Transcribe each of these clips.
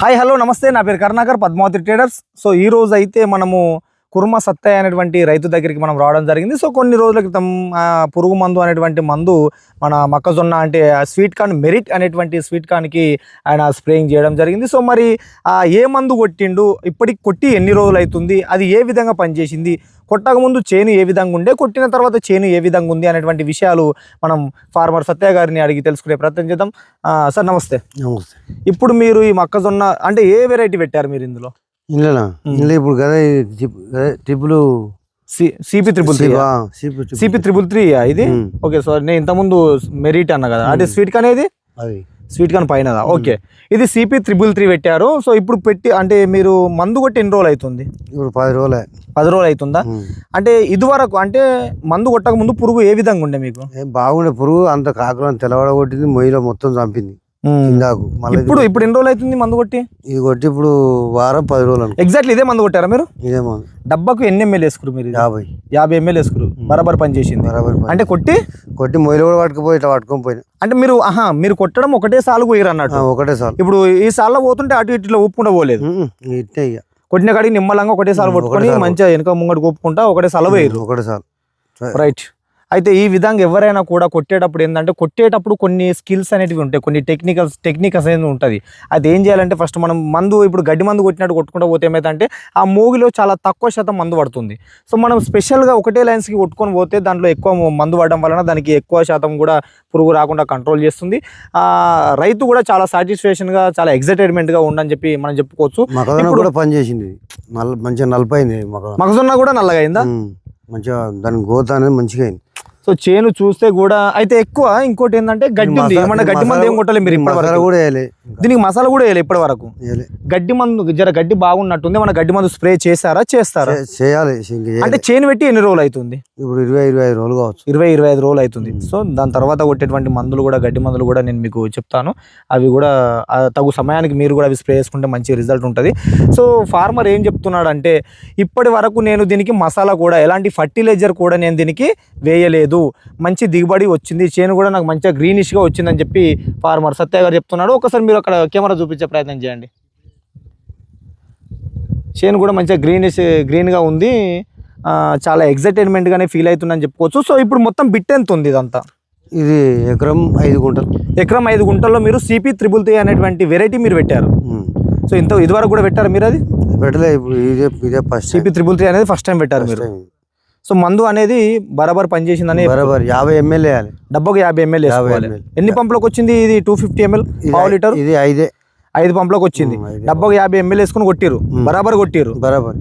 Hi hello నమస్తే. నా పేరు కరుణాకర్ పద్మావతి ట్రేడర్స్ సో ఈ రోజు అయితే మనము కుర్మ సత్తయ్య అనేటువంటి రైతు దగ్గరికి మనం రావడం జరిగింది. సో కొన్ని రోజుల క్రితం పురుగు మందు అనేటువంటి మందు మన మొక్కజొన్న అంటే స్వీట్ కార్న్ మెరిట్ అనేటువంటి స్వీట్ కార్న్కి ఆయన స్ప్రేయింగ్ చేయడం జరిగింది. సో మరి ఏ మందు కొట్టిండు ఇప్పటికి కొట్టి ఎన్ని రోజులు అవుతుంది అది ఏ విధంగా పనిచేసింది కొట్టక ముందు చేను ఏ విధంగా ఉండే కొట్టిన తర్వాత చేను ఏ విధంగా ఉంది అనేటువంటి విషయాలు మనం ఫార్మర్ సత్య గారిని అడిగి తెలుసుకునే ప్రయత్నం చేద్దాం. సార్ నమస్తే. నమస్తే. ఇప్పుడు మీరు ఈ మొక్కజొన్న అంటే ఏ వెరైటీ పెట్టారు మీరు ఇందులో? ఇండ్లనా ఇండ్ల ఇప్పుడు కదా టిప్పులు CP triple three CP triple three. ఇది. ఓకే సో నేను ఇంతకుముందు మెరిట్ అన్న కదా. అంటే స్వీట్ కాన్ అది. స్వీట్ కాన్ పైనదా ఓకే. ఇది సిపి త్రిబుల్ త్రీ పెట్టారు. సో ఇప్పుడు పెట్టి అంటే మీరు మందు కొట్టి ఎన్ని రోజులు అవుతుంది ఇప్పుడు పది రోజులే. పది రోజులు అవుతుందా. అంటే ఇదివరకు అంటే మందు కొట్టక ముందు పురుగు ఏ విధంగా ఉండే మీకు? బాగుండే పురుగు అంత కాకులను తెలవడ కొట్టింది మొయ్యిలో మొత్తం చంపింది. మళ్ళీ ఇప్పుడు ఇప్పుడు ఎన్ని రోజులు అవుతుంది మందు కొట్టి? ఇది కొట్టి ఇప్పుడు వారం పది రోజులు ఎగ్జాక్ట్లీ ఇదే మందు కొట్టారా మీరు? ఇదేమో డబ్బాకు ఎన్ని ఎంఎల్ వేసుకురు మీరు ఇది? యాభై. యాభై ఎంఎల్ వేసుకురు బరాబర్ పని చేసింది. బరాబర్. అంటే కొట్టి? కొట్టి మొయ్యిలో కూడా పట్టుకుపోయి ఇట్లా పట్టుకొని పోయినా. అంటే మీరు ఆహా మీరు కొట్టడం ఒకటే సాలు పోయిరు అన్నట్టు. ఒకటే సార్లు ఇప్పుడు ఈ సార్లో పోతుంటే అటు ఇట్లా ఊపుకుంటా పోలేదు. ఇట్టే ఇక. కొట్టిన కాడికి నిమ్మలంగా ఒకటే సార్లు పట్టుకొని ఒకటేసారి మంచిగా వెనక ముంగడు ఊపుకుంటా ఒకటే సార్లు పోయిరు ఒకటే సార్లు రైట్ అయితే ఈ విధంగా ఎవరైనా కూడా కొట్టేటప్పుడు ఏంటంటే కొట్టేటప్పుడు కొన్ని స్కిల్స్ అనేటివి ఉంటాయి. కొన్ని టెక్నికల్స్ టెక్నికల్స్ అనేది ఉంటుంది. అది ఏం చేయాలంటే ఫస్ట్ మనం మందు ఇప్పుడు గడ్డి మందు కొట్టినట్టు కొట్టుకుంటూ పోతే ఏమైందంటే ఆ మూగిలో చాలా తక్కువ శాతం మందు పడుతుంది. సో మనం స్పెషల్గా ఒకటే లైన్స్కి కొట్టుకొని పోతే దాంట్లో ఎక్కువ మందు పడడం వలన దానికి ఎక్కువ శాతం కూడా పురుగు రాకుండా కంట్రోల్ చేస్తుంది. ఆ, రైతు కూడా చాలా సాటిస్ఫాక్షన్గా చాలా ఎగ్జైటెడ్మెంట్గా ఉండని చెప్పి మనం చెప్పుకోవచ్చు. కూడా పని చేసింది. నల్ల మంచిగా నలిపోయింది మొక్క మొక్కజొన్న కూడా నల్లగా అయిందా? మంచిగా దాని గోత అనేది మంచిగా అయింది. సో చేను చూస్తే కూడా అయితే ఎక్కువ ఇంకోటి ఏంటంటే గడ్డి ఉంది. ఏమన్నా గడ్డి మందు ఏం కొట్టలేదు మీరు కూడా వేయలే. దీనికి మసాలా కూడా వేయలేదు ఇప్పటి వరకు గడ్డి మందు జర గడ్డి బాగున్నట్టుంది మన గడ్డి మందు స్ప్రే చేశారా చేస్తారా? చే- చేయాలి. అంటే చేను పెట్టి ఎన్ని రోజులు అవుతుంది? ఇప్పుడు ఇరవై ఇరవై ఐదు రోజులు కావచ్చు. ఇరవై ఇరవై ఐదు రోజులు అవుతుంది. సో దాని తర్వాత కొట్టేటువంటి మందులు కూడా గడ్డి మందులు కూడా నేను మీకు చెప్తాను. అవి కూడా తగు సమయానికి మీరు కూడా అవి స్ప్రే చేసుకుంటే మంచి రిజల్ట్ ఉంటుంది. సో ఫార్మర్ ఏం చెప్తున్నాడు అంటే ఇప్పటి వరకు నేను దీనికి మసాలా కూడా ఎలాంటి ఫర్టిలైజర్ కూడా నేను దీనికి వేయలేదు. మంచి దిగుబడి వచ్చింది. చేను కూడా నాకు మంచిగా గ్రీనిష్గా వచ్చిందని చెప్పి ఫార్మర్ సత్య గారు చెప్తున్నాడు. ఒకసారి మీరు అక్కడ కెమెరా చూపించే ప్రయత్నం చేయండి. చేను కూడా మంచిగా గ్రీనిష్ గ్రీన్గా ఉంది. చాలా ఎగ్జైటెడ్మెంట్గానే ఫీల్ అవుతుందని చెప్పుకోవచ్చు. సో ఇప్పుడు మొత్తం బిట్ ఎంత ఉంది ఇదంతా? ఇది ఎకరం ఐదు గుంటలు. ఎకరం ఐదు గుంటల్లో మీరు సిపి త్రిబుల్ త్రీ అనేటువంటి వెరైటీ మీరు పెట్టారు. సో ఇంత ఇదివరకు కూడా పెట్టారు మీరు అది? పెట్టలే ఇప్పుడు ఇదే ఇదే ఫస్ట్ సిపి త్రిబుల్ త్రీ అనేది ఫస్ట్ టైం పెట్టారు మీరు. సో మందు అనేది బరాబర్ పనిచేసిందని బరాబర్ యాభై ఎంఎల్ వేయాలి. డబ్బాకు యాభై ఎంఎల్ యాభై వేసుకోవాలి ml. ఎన్ని పంపులకు వచ్చింది ఇది టూ ఫిఫ్టీ ఎంఎల్ పావు లీటర్? ఇది ఐదే. ఐదు పంపులకు వచ్చింది. డబ్బాకు యాభై ఎంఎల్ వేసుకుని కొట్టిరు. బరాబర్ కొట్టిరు బరాబర్.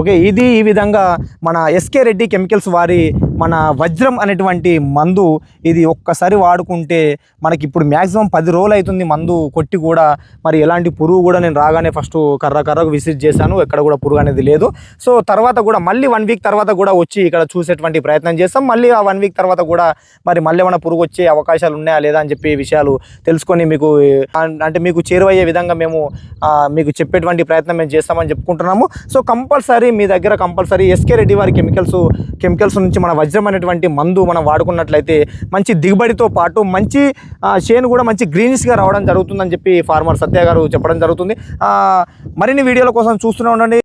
ఓకే ఇది ఈ విధంగా మన ఎస్కే రెడ్డి కెమికల్స్ వారి మన వజ్రం అనేటువంటి మందు ఇది ఒక్కసారి వాడుకుంటే మనకి ఇప్పుడు మ్యాక్సిమం పది రోజులు అవుతుంది మందు కొట్టి కూడా. మరి ఎలాంటి పురుగు కూడా నేను రాగానే ఫస్ట్ కర్ర కర్రకు విసిట్ చేశాను ఎక్కడ కూడా పురుగు అనేది లేదు. సో తర్వాత కూడా మళ్ళీ వన్ వీక్ తర్వాత కూడా వచ్చి ఇక్కడ చూసేటువంటి ప్రయత్నం చేస్తాం. మళ్ళీ ఆ వన్ వీక్ తర్వాత కూడా మరి మళ్ళీ ఏమైనా పురుగు వచ్చే అవకాశాలు ఉన్నాయా లేదా అని చెప్పి విషయాలు తెలుసుకొని మీకు అంటే మీకు చేరువయ్యే విధంగా మేము మీకు చెప్పేటువంటి ప్రయత్నం మేము చేస్తామని చెప్పుకుంటున్నాము. సో కంపల్సరీ మీ దగ్గర కంపల్సరీ ఎస్కే రెడ్డి వారి కెమికల్స్ కెమికల్స్ నుంచి మన వజ్రం అనేటువంటి మందు మనం వాడుకున్నట్లయితే మంచి దిగుబడితో పాటు మంచి చేను కూడా మంచి గ్రీనిష్గా రావడం జరుగుతుందని చెప్పి ఫార్మర్ సత్య గారు చెప్పడం జరుగుతుంది. మరిన్ని వీడియోల కోసం చూస్తూనే ఉండండి.